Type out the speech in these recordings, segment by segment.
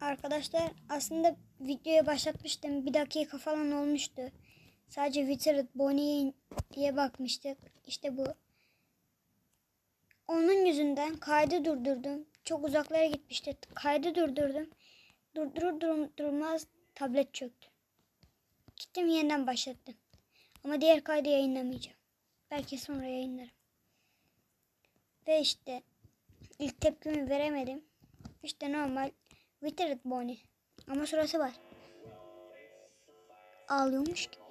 Arkadaşlar aslında videoya başlatmıştım. Bir dakika falan olmuştu. Sadece Wizard Bonnie'ye bakmıştık. İşte bu. Onun yüzünden kaydı durdurdum. Çok uzaklara gitmişti. Kaydı durdurdum. Durdurur durum, durmaz tablet çöktü. Gittim yeniden başlattım. Ama diğer kaydı yayınlamayacağım. Belki sonra yayınlarım. Ve işte ilk tepkimi veremedim. İşte normal Withered Bonnie. Ama surası var. Ağlıyormuş gibi.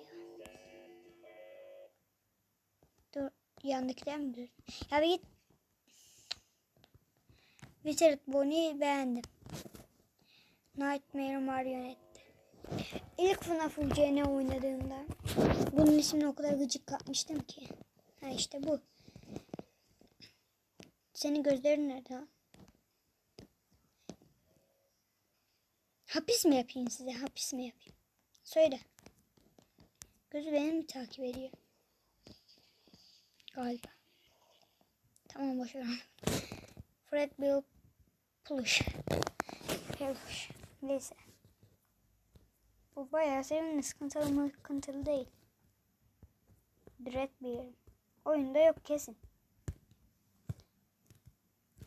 Dur yandakiler mi dur? Ya bir git. Withered Bonnie'yi beğendim. Nightmare Marionette. İlk FNAF UCN oynadığımda bunun ismini o kadar gıcık kapmıştım ki. Ha işte bu. Senin gözlerin nerede ha? Hapis mi yapayım size? Hapis mi yapayım? Söyle. Gözü beni mi takip ediyor? Galiba. Tamam boş ver. Fred Bill Plush. Peluş. Neyse. Bu bayağı sevimli. Sıkıntılı mı sıkıntılı değil. Dreadbeard. Oyunda yok kesin.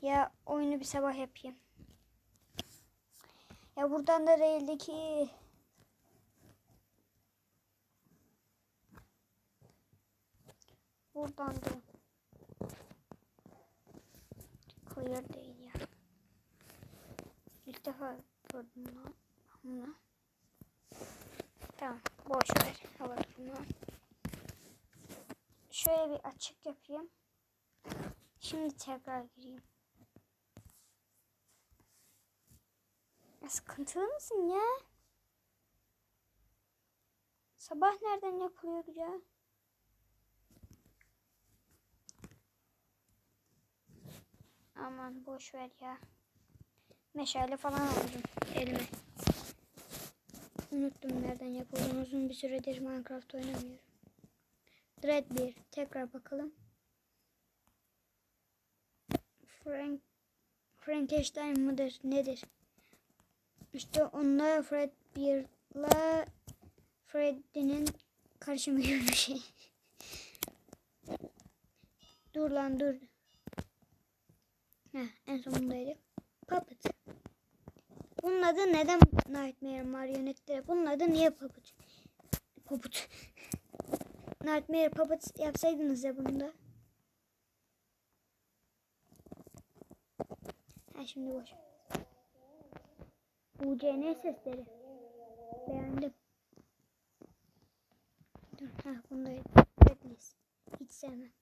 Ya oyunu bir sabah yapayım. Ya buradan da değildi ki. Buradan da. Clear değil ya. İlk defa gördüm. Bunu. Tamam. Boş ver. Hava durumu. Şöyle bir açık yapayım. Şimdi tekrar gireyim. Sıkıntılı mısın ya? Sabah nereden yapılıyor ya? Aman boş ver ya. Meşale falan aldım elime. Unuttum nereden yapıldığını. Uzun bir süredir Minecraft oynamıyorum. Dreadbeard. Tekrar bakalım. Frank Frankenstein mıdır? Nedir? İşte onunla Fred Beard'la Freddy'nin karışımı gibi bir şey. dur lan dur. Heh, en sonundaydık. Puppet. Bunun adı neden Nightmare marionetleri? Bunun adı niye Puppet? Puppet. Nightmare Puppet yapsaydınız ya bunu da. Ha şimdi boş. UCN sesleri. Beğendim. Dur, ha bundaydı. Redless. Hiç sevmem.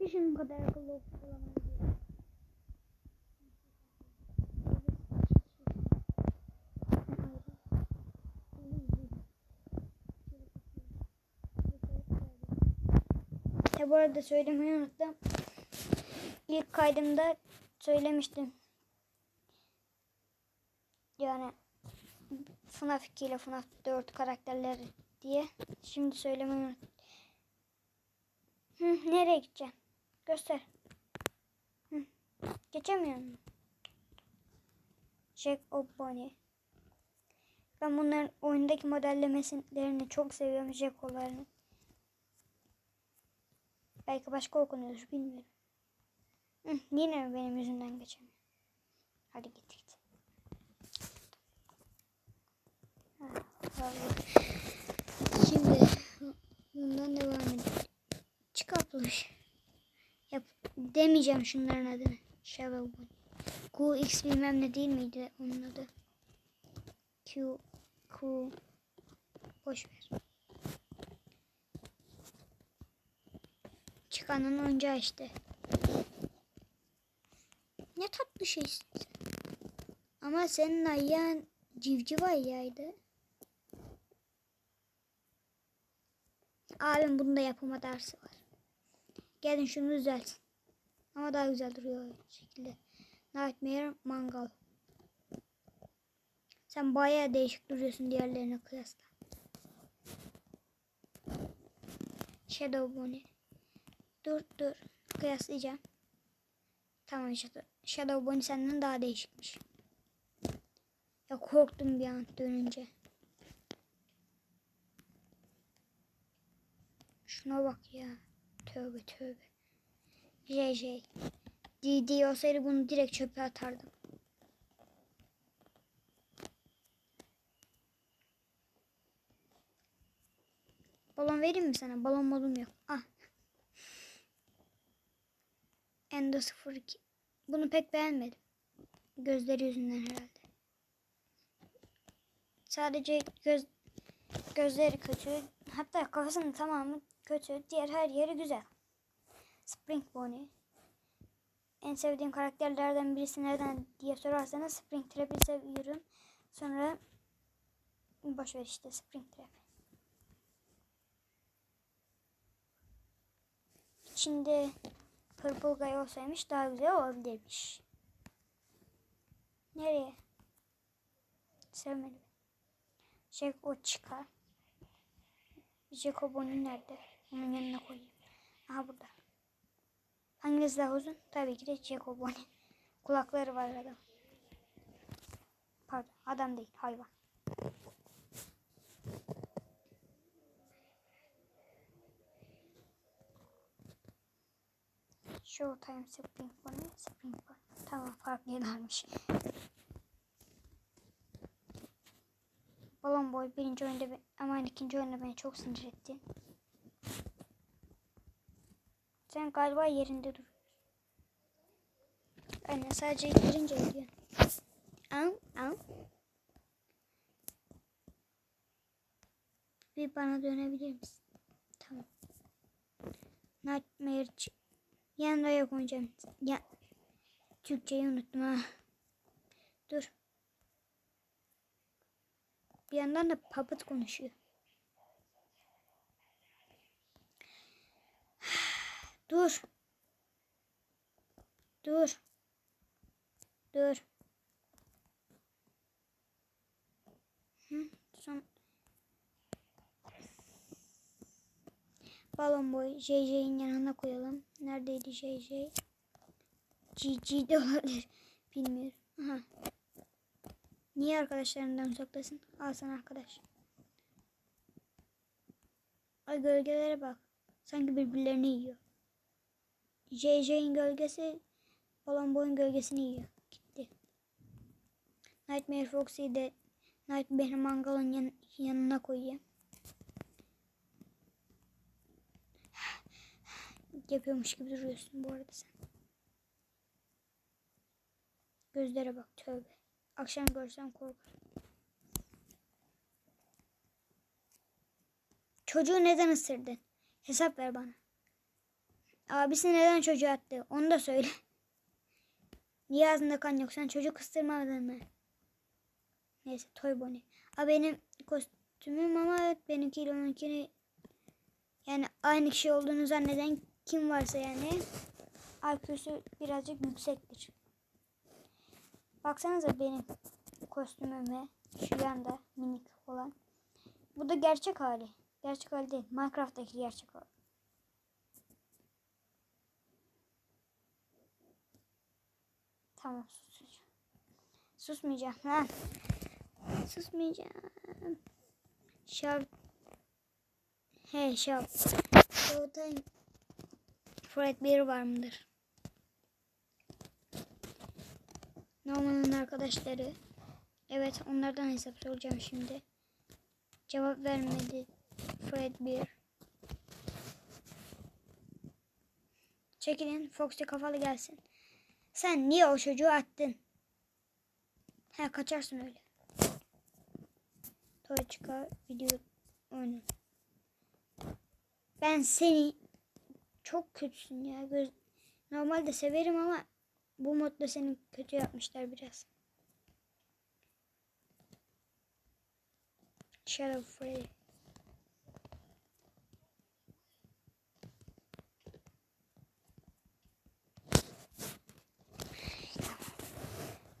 Bir şunun kadar akıllı. Ya bu arada söylemeyi unuttum. İlk kaydımda söylemiştim. Yani FNAF 2 ile FNAF 4 karakterleri diye. Şimdi söylemeyi unuttum. Hı, nereye gideceğim? Göster. Hı, geçemiyorum. Jack O'Bonnie. Ben bunların oyundaki modellemelerini çok seviyorum Jacko'larını. Belki başka okunuyordur bilmiyorum. Hı, yine benim yüzümden geçemiyor? Hadi git git. Şimdi bundan devam edelim. Çıkartmış. Yap demeyeceğim şunların adını. Shovel. Q X bilmem ne değil miydi onun adı? Q Q boş ver. Çıkanın oyuncağı işte. Ne tatlı şeysin. Ama senin ayağın civciv ayağıydı. Abim bunda yapıma dersi var. Gelin şunu düzeltin. Ama daha güzel duruyor o şekilde. Nightmare Mangal. Sen bayağı değişik duruyorsun diğerlerine kıyasla. Shadow Bonnie. Dur dur. Kıyaslayacağım. Tamam Shadow, Shadow Bonnie senden daha değişikmiş. Ya korktum bir an dönünce. Şuna bak ya. Tövbe tövbe. Şey. DD olsaydı bunu direkt çöpe atardım. Balon vereyim mi sana? Balon modum yok. Ah. Endo 02. Bunu pek beğenmedim. Gözleri yüzünden herhalde. Sadece göz gözleri kötü. Hatta kafasının tamamı kötü. Diğer her yeri güzel. Spring Bonnie. En sevdiğim karakterlerden birisi nereden diye sorarsanız Spring Trap'i seviyorum. Sonra boş ver işte Spring Trap. İçinde Guy olsaymış daha güzel olabilirmiş. Nereye? Sevmedim. Jack o çıkar. Jacob'un nerede? Onun yanına koyayım. Aha burada. Hangisi daha uzun? Tabii ki de Jacob'un. Kulakları var adam. Pardon adam değil hayvan. Showtime Spring Bonnie, Spring Bonnie. Tamam farklılarmış. Balon Boy birinci oyunda ama ikinci oyunda beni çok sinir etti. Sen galiba yerinde dur. Aynen sadece girince gidiyor. Au au. Bir bana dönebilir misin? Tamam. Nightmare Yanında yok hocam. Ya Türkçeyi unuttum ha. Dur. Bir yandan da puppet konuşuyor. Dur. Dur. Dur. Hı, son. Balon boy JJ'in yanına koyalım. Neredeydi JJ? GG de olabilir. Bilmiyorum. Aha. Niye arkadaşlarından uzaktasın? Al sana arkadaş. Ay gölgelere bak. Sanki birbirlerini yiyor. JJ'in gölgesi Balon boyun gölgesini yiyor. Gitti. Nightmare Foxy'yi de Nightmare Mangal'ın yan, yanına koyayım. Yapıyormuş gibi duruyorsun bu arada sen. Gözlere bak tövbe. Akşam görsem korkarım. Çocuğu neden ısırdın? Hesap ver bana. Abisi neden çocuğu attı? Onu da söyle. Niye ağzında kan yok? Sen çocuk ısırmadın mı? Neyse Toy Bonnie. A benim kostümüm ama benimkiyle onunkini yani aynı kişi olduğunu zanneden kim varsa yani IQ'su birazcık yüksektir. Baksanıza benim kostümüme şu yanda minik olan. Bu da gerçek hali. Gerçek hali değil. Minecraft'taki gerçek hali. Tamam susacağım. Susmayacağım lan. Susmayacağım. Şav. He şav. Showtime. Fred bir var mıdır? Norman'ın arkadaşları. Evet onlardan hesap soracağım şimdi. Cevap vermedi. Fred 1. Çekilin. Foxy kafalı gelsin. Sen niye o çocuğu attın? He kaçarsın öyle. Toy çıkar video oyunu. Ben seni çok kötüsün ya. Göz... Normalde severim ama bu modda seni kötü yapmışlar biraz. Shadow Freddy.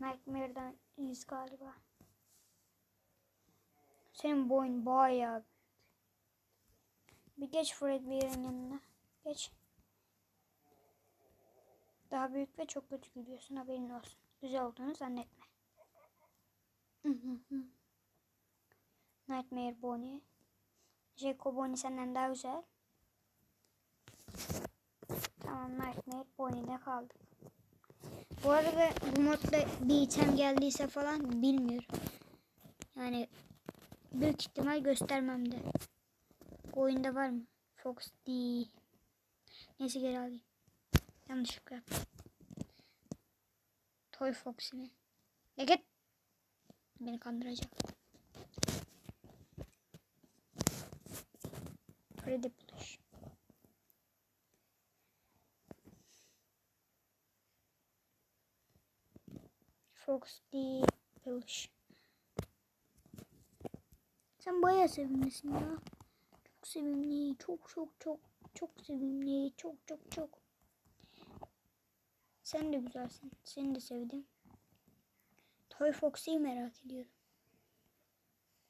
Nightmare'dan iz galiba. Senin boyun bayağı. Bir geç Fredbear'ın yanına. Geç. daha büyük ve çok kötü gülüyorsun haberin olsun. Güzel olduğunu zannetme. Nightmare Bonnie. Jacob Bonnie senden daha güzel. Tamam Nightmare Bonnie'de kaldık. Bu arada bu modda bir item geldiyse falan bilmiyorum. Yani büyük ihtimal göstermem de. Bu oyunda var mı? Fox değil. Neyse geri alayım. Yanlışlıkla yaptım. Toy Fox mi? Ya git. Beni kandıracak. Freddy Plush. Fox değil. Plush. Sen bayağı sevimlisin ya. Çok sevimli. Çok çok çok çok sevimli. Çok çok çok. Sen de güzelsin. Seni de sevdim. Toy Fox'u merak ediyorum.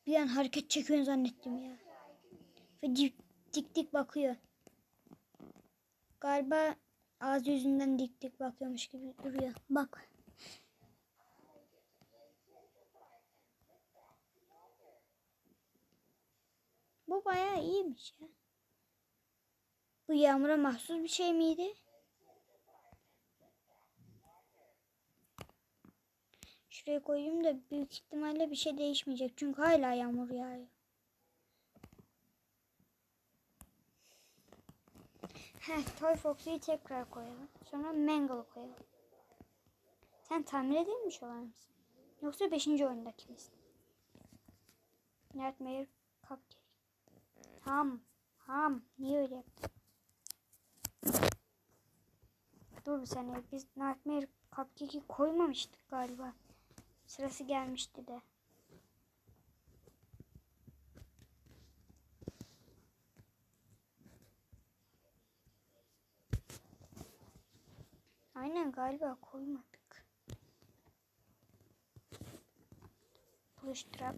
Bir an hareket çekiyorsun zannettim ya. Ve dik dik, dik bakıyor. Galiba ağzı yüzünden dik dik bakıyormuş gibi duruyor. Bak. Bu bayağı iyiymiş ya. Bu yağmura mahsus bir şey miydi? Şuraya koyayım da büyük ihtimalle bir şey değişmeyecek. Çünkü hala yağmur yağıyor. Heh, Toy Fox'u tekrar koyalım. Sonra Mangle koyalım. Sen tamir edilmiş olan mısın? Yoksa 5. oyundaki misin? Nightmare Cupcake. Ham. Ham. Niye öyle yaptın? Dur bir saniye. Biz Nightmare Cupcake'i koymamıştık galiba. Sırası gelmişti de. Aynen galiba koymadık. Trap.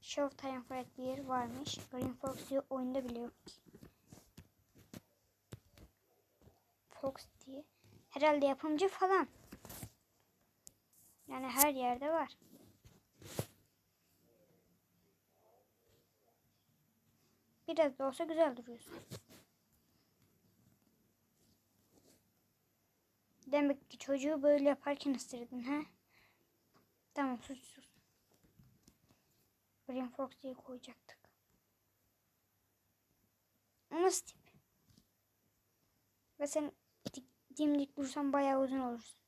Showtime Fredbear varmış. Green Fox oyunda bile yok ki. Fox diye. Herhalde yapımcı falan. Yani her yerde var. Biraz da olsa güzel duruyorsun. Demek ki çocuğu böyle yaparken ısırdın ha? Tamam sus sus. Fox diye koyacaktık. O nasıl tip? Ve sen dimdik dursan bayağı uzun olursun.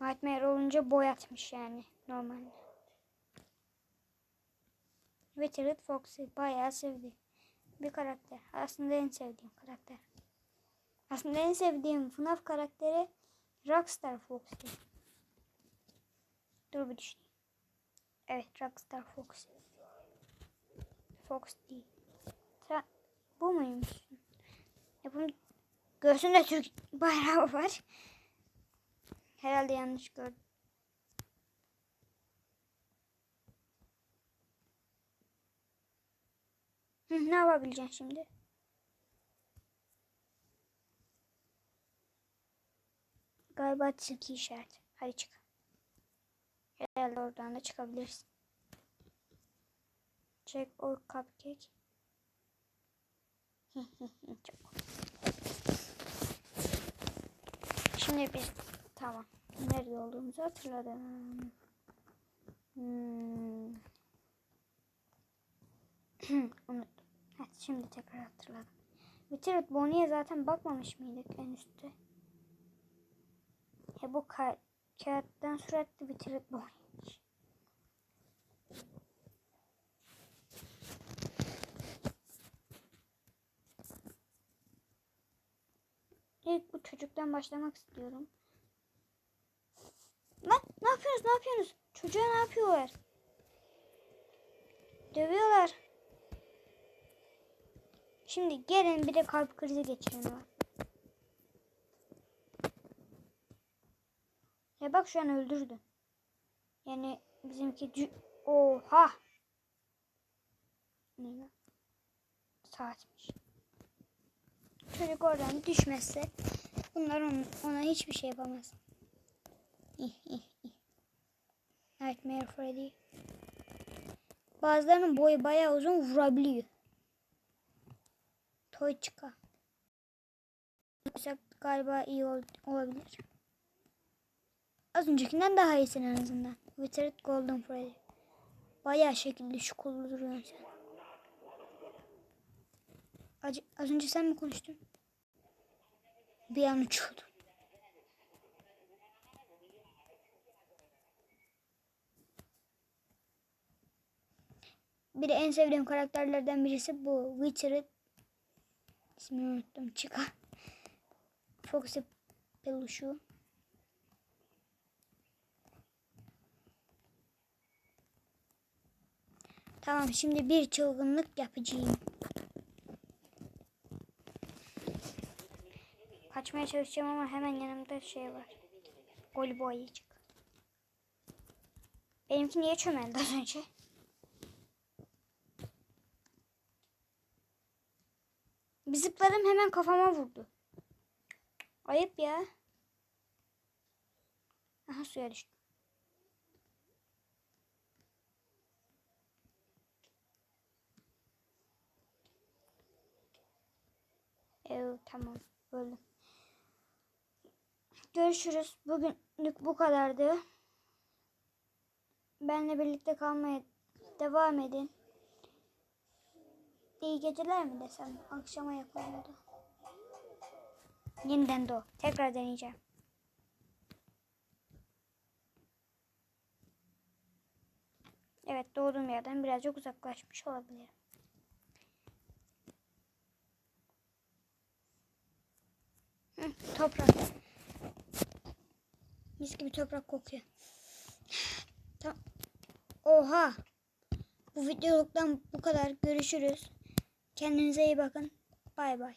Nightmare olunca boyatmış yani normalde. Jared Fox'u bayağı sevdi. Bir karakter. Aslında en sevdiğim karakter. Aslında en sevdiğim FNAF karakteri Rockstar Fox'u. Dur bir düşüneyim. Evet Rockstar Fox. Fox değil. Bu muymuş? Göğsünde Türk bayrağı var. Herhalde yanlış gördüm. Ne yapabileceksin şimdi? Galiba tilki işaret. Hadi çık. Herhalde oradan da çıkabilirsin. Check or cupcake. Çok. Şimdi biz tamam. Nerede olduğumuzu hatırladım. Hmm. Unuttum. Evet, şimdi tekrar hatırladım. Bitirip Bonnie'ye zaten bakmamış mıydık en üstte? Ya bu ka kağıttan sürekli bitirip Bonnie'ymiş. İlk bu çocuktan başlamak istiyorum. Lan ne yapıyorsunuz ne yapıyorsunuz? Çocuğa ne yapıyorlar? Dövüyorlar. Şimdi gelin bir de kalp krizi geçirin var. Ya bak şu an öldürdü. Yani bizimki Oha. Ne lan? Saatmiş. Çocuk oradan düşmezse bunlar on- ona hiçbir şey yapamaz. Nightmare Freddy. Bazılarının boyu bayağı uzun vurabiliyor. Toy çıka. Galiba iyi ol- olabilir. Az öncekinden daha iyisin en azından. Withered Golden Freddy. Bayağı şekilli şukullu duruyorsun sen. Acı, az önce sen mi konuştun? Bir an uçuyordum. Bir de en sevdiğim karakterlerden birisi bu. Witcher'ı ismini unuttum. Chica. Foxy peluşu. Tamam şimdi bir çılgınlık yapacağım. Kaçmaya çalışacağım ama hemen yanımda şey var. Gol boyayacak. Benimki niye çömeldi az önce? Bir zıpladım hemen kafama vurdu. Ayıp ya. Aha suya düştüm. Evet tamam öldüm. Görüşürüz. Bugünlük bu kadardı. Benle birlikte kalmaya devam edin. İyi geceler mi desem? Akşama oldu. Yeniden doğ. Tekrar deneyeceğim. Evet doğduğum yerden birazcık uzaklaşmış olabilirim. Toprak. Mis gibi toprak kokuyor. Tamam. Oha. Bu videoluktan bu kadar. Görüşürüz. Kendinize iyi bakın. Bay bay.